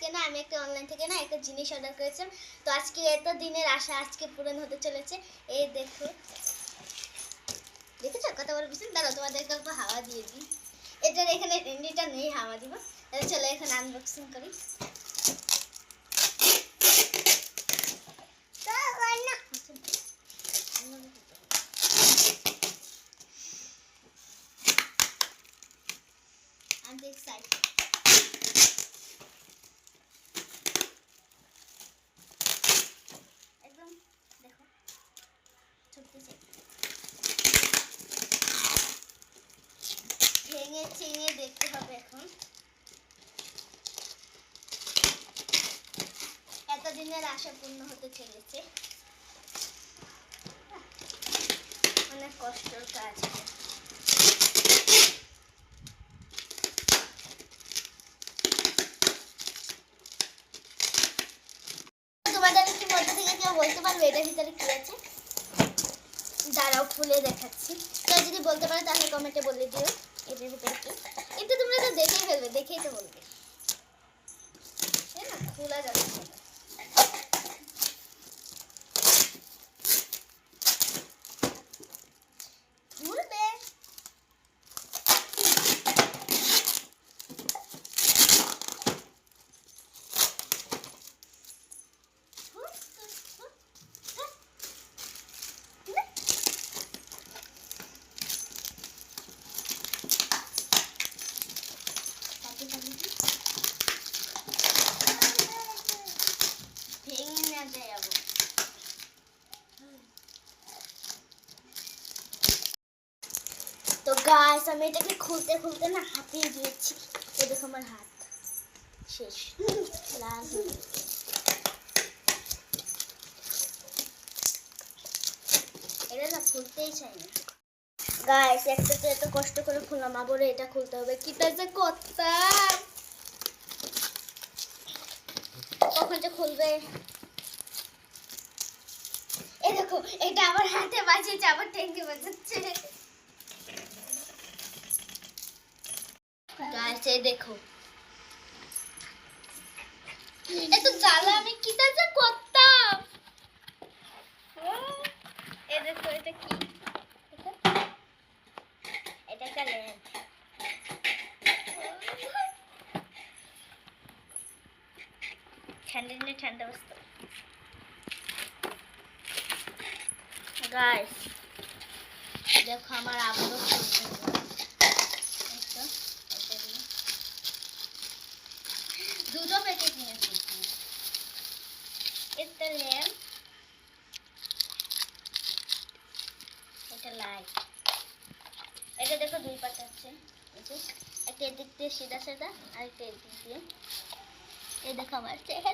আজকে না আমি একটা অনলাইন থেকে না একটা জিনিস অর্ডার করেছিলাম। তো আজকে এত দিনের আশা, আজকে পূরণ হতে চলেছে। এই দেখো। দেখেছ? কথা বড় বিছান দাঁড়াও তোমাদেরকে অল্প হাওয়া দিয়ে দিই। এটার এখানে টেন্ডিটা নেই, হাওয়া দিব। তাহলে চলো এখন আনবক্সিং করি। দেখতে হবে এখন। এতদিনের আশা পূর্ণ হতে চলেছে। অনেক কষ্টের কাজ। তোমাদের বলতে পারবে এটার ভিতরে কি আছে? দাঁড়াও, খুলে দেখাচ্ছি। কেউ যদি বলতে পারে তাহলে কমেন্টে বলে দিও। এটার ভিতরে কি? দেখেই তো বলবে খোলা যাচ্ছে। খুলবে ভেঙে না যায় আবার গাছ আমি এটাকে খুলতে খুলতে না হাঁপিয়ে গিয়েছি। এই দেখো আমার হাত। শেষ। লাল। এটা না খুলতেই চাই না। গাইস একটা তো এত কষ্ট করে খুললাম, আবারও এটা খুলতে হবে। কিটা যে করতাম কখন যে খুলবে? এই দেখো, এটা আমার হাতে বাজিয়েছে, আবার ট্যাঙ্কি বাজাচ্ছে। এই দেখো। এত জ্বালা, আমি করতাম? কি? একটা ল্যাম্প। ঠান্ডা ঠান্ডা বস্তু। গাইস দেখো আমার আবারও খুলতে হবে। এই তো, এটা দিয়ে। দুটো প্যাকেট নিয়েছি একটা ল্যাম্প। এটা লাইট। এটা দেখো দুই পাতা আছে। একটা এদিক দিয়ে সিধা সিধা আর একটা এদিক দিয়ে। এই দেখো আমার চেহারা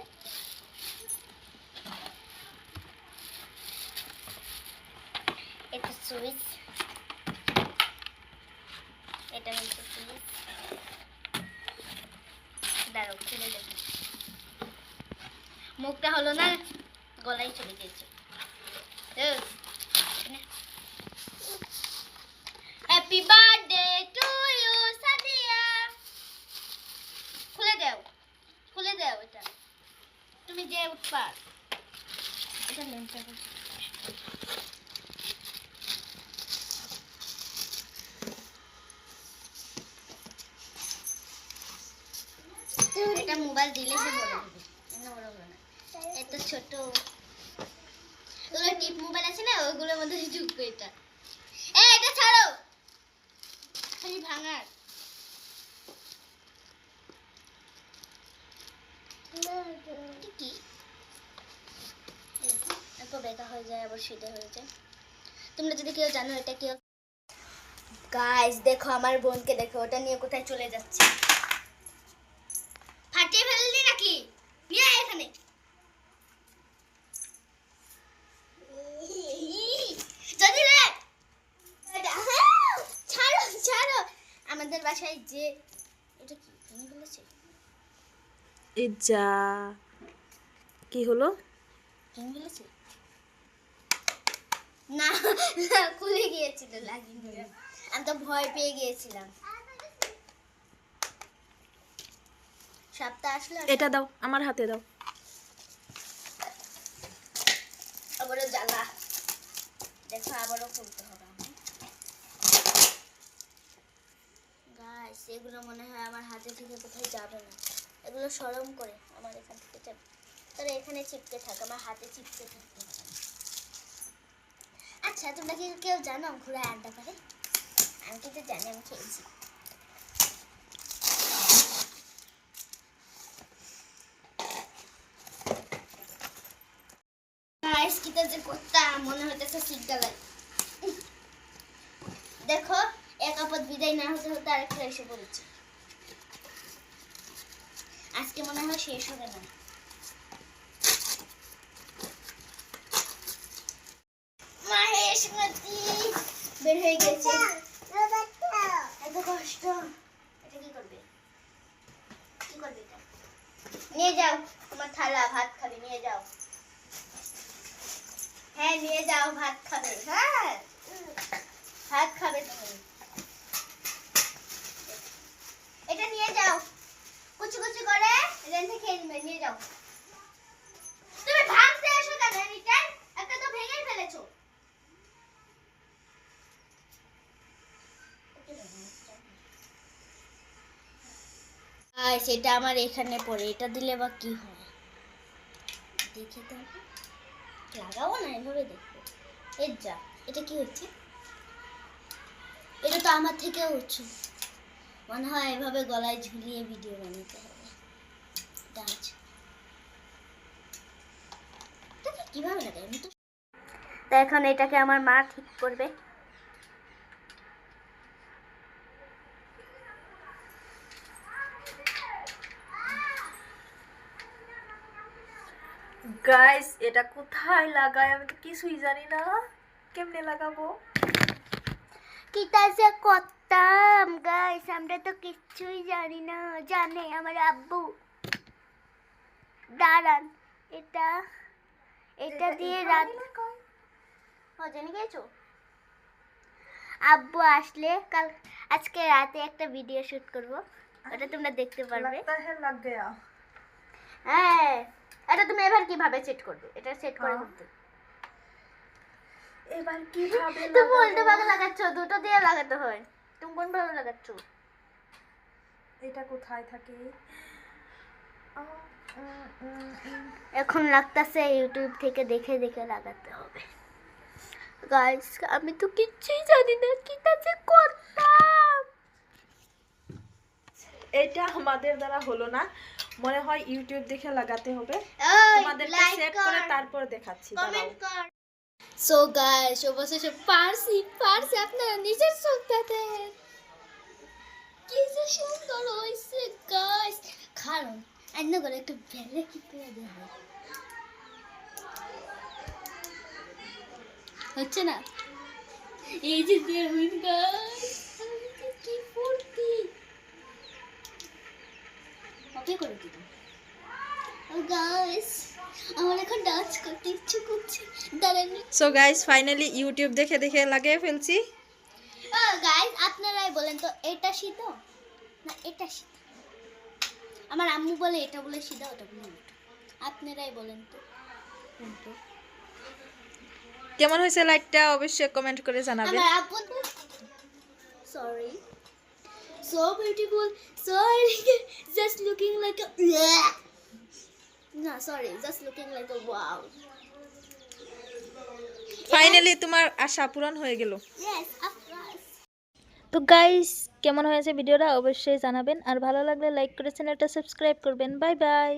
এটা সুইচ। এটা হচ্ছে সুইচ। দাঁড়াও, খুলে দেখো। মুখটা হলো না, গলায় চলে গেছে happy birthday to you Sadia. খুলে দাও খুলে দাও এটা। তুমি যে উঠবা। এটা এটা মোবাইল দিলে সে বড় হবে এমনি বড় হবে না এত ছোট। টিপ মোবাইল আছে না ওইগুলোর মধ্যে ঢুকবে এটা। এ, এটা ছাড়ো! খালি ভাঙার। তোমরা যদি কেউ জানো এটা কি গাইস দেখো আমার বোনকে দেখো, ওটা নিয়ে কোথায় চলে যাচ্ছে? ফাটিয়ে ফেললি নাকি? এখানে যদি রে ছাড়ো ছাড়ো আমাদের বাসায় যে এটা কি ভেঙে ফেলেছে এই যা কি হলো? ভেঙে ফেলেছে না খুলে গিয়েছিল লাগিয়ে আমি তো ভয় পেয়ে গিয়েছিলাম। সাপটা আসলে এটা দাও আমার হাতে দাও। আবারও জ্বালা। দেখো আবারও খুলতে হবে। গাইস এগুলো মনে হয় আমার হাতে থেকে কোথায় যাবে না। এগুলো সরম করে আমার এখান থেকে যাবে। তাহলে এখানে চিপকে থাক, আমার হাতে চিপকে থাকবে আচ্ছা তোমরা কি কেউ জানো ঘোড়া আড্ডা করে আমি কিন্তু জানি, আমি খেয়েছি। দেখো এক আপদ বিদায় না হতে হতে আরেকটা এসে পড়েছে। আজকে মনে হয় শেষ হবে না। কি তোমার থালা, ভাত খাবে, নিয়ে যাও। হ্যাঁ নিয়ে যাও, ভাত খাবে। হ্যাঁ। ভাত খাবে তুমি। এটা নিয়ে যাও। কুচি কুচি করে থেকে খেয়ে নিবে নিয়ে যাও। তুমি ভাঙতে আসো কেন রিটার্ন একটা তো ভেঙে ফেলেছো। আর সেটা আমার এখানে পড়ে, এটা দিলে বা কি হয়? দেখে তো লাগাবো না, এভাবে দেখব এর যা, এটা কি হচ্ছে? এটা তো আমার থেকেও উঁচু মনে হয় এভাবে গলায় ঝুলিয়ে ভিডিও বানাতে হবে। ডান্স কীভাবে আমি তো তা এখন এটাকে আমার মা ঠিক করবে। গাইস এটা কোথায় লাগায়? আমি তো কিছুই জানি না। কেমনে লাগাবো? কিতা যে করতাম গাইস আমরা তো কিচ্ছুই জানি না জানে আমার আব্বু। দাঁড়ান এটা এটা দিয়ে রাত জেনে গেছো? আব্বু আসলে কাল আজকে রাতে একটা ভিডিও শুট করব। ওটা তোমরা দেখতে পারবে। হ্যাঁ, হ্যাঁ এটা তুমি এবার কীভাবে সেট করবে? এটা সেট করে হ্যাঁ। করতে এবার কীভাবে তুমি বলতো ভাগে লাগাচ্ছ দুটো দিয়ে লাগাতে হয়। তুমি কোন ভাবে লাগাচ্ছ। এটা কোথায় থাকে। এখন লাগতাছে ইউটিউব থেকে দেখে দেখে লাগাতে হবে। গাইস আমি তো কিচ্ছুই জানি না কি যে করতাম। এটা আমাদের দ্বারা হলো না। মনে হয় ইউটিউব দেখে লাগাতে হবে। তোমাদেরকে সেট করে। তারপর দেখাচ্ছি সো গাইস অবশেষে পারছি পারছি আপনারা নিজের চোখ দেখেন। কি যে সুন্দর হয়েছে গাইস কারণ অন্য করে একটু বেলে কি করে দেওয়া হচ্ছে না? এই যে দেখুন গাইস কি ফুর্তি। ওকে করে দিলাম। সো গাইস ফাইনালি ইউটিউব দেখে দেখে লাগিয়ে ফেলছি। গাইস আপনারাই বলেন তো এটা সিদ্ধ? না এটা সিদ্ধ। আমার আম্মু বলে এটা বলে সিদ্ধা ওটা। বলে আপনারাই বলেন তো। কেমন হয়েছে লাইকটা অবশ্যই কমেন্ট করে জানাবেন। Sorry so beautiful so just looking like না sorry just looking like a wow finally তোমার আশা পূরণ হয়ে গেল। ইয়েস তো গাইস কেমন হয়েছে ভিডিওটা অবশ্যই জানাবেন। আর ভালো লাগলে লাইক করে চ্যানেলটা সাবস্ক্রাইব করবেন। Bye bye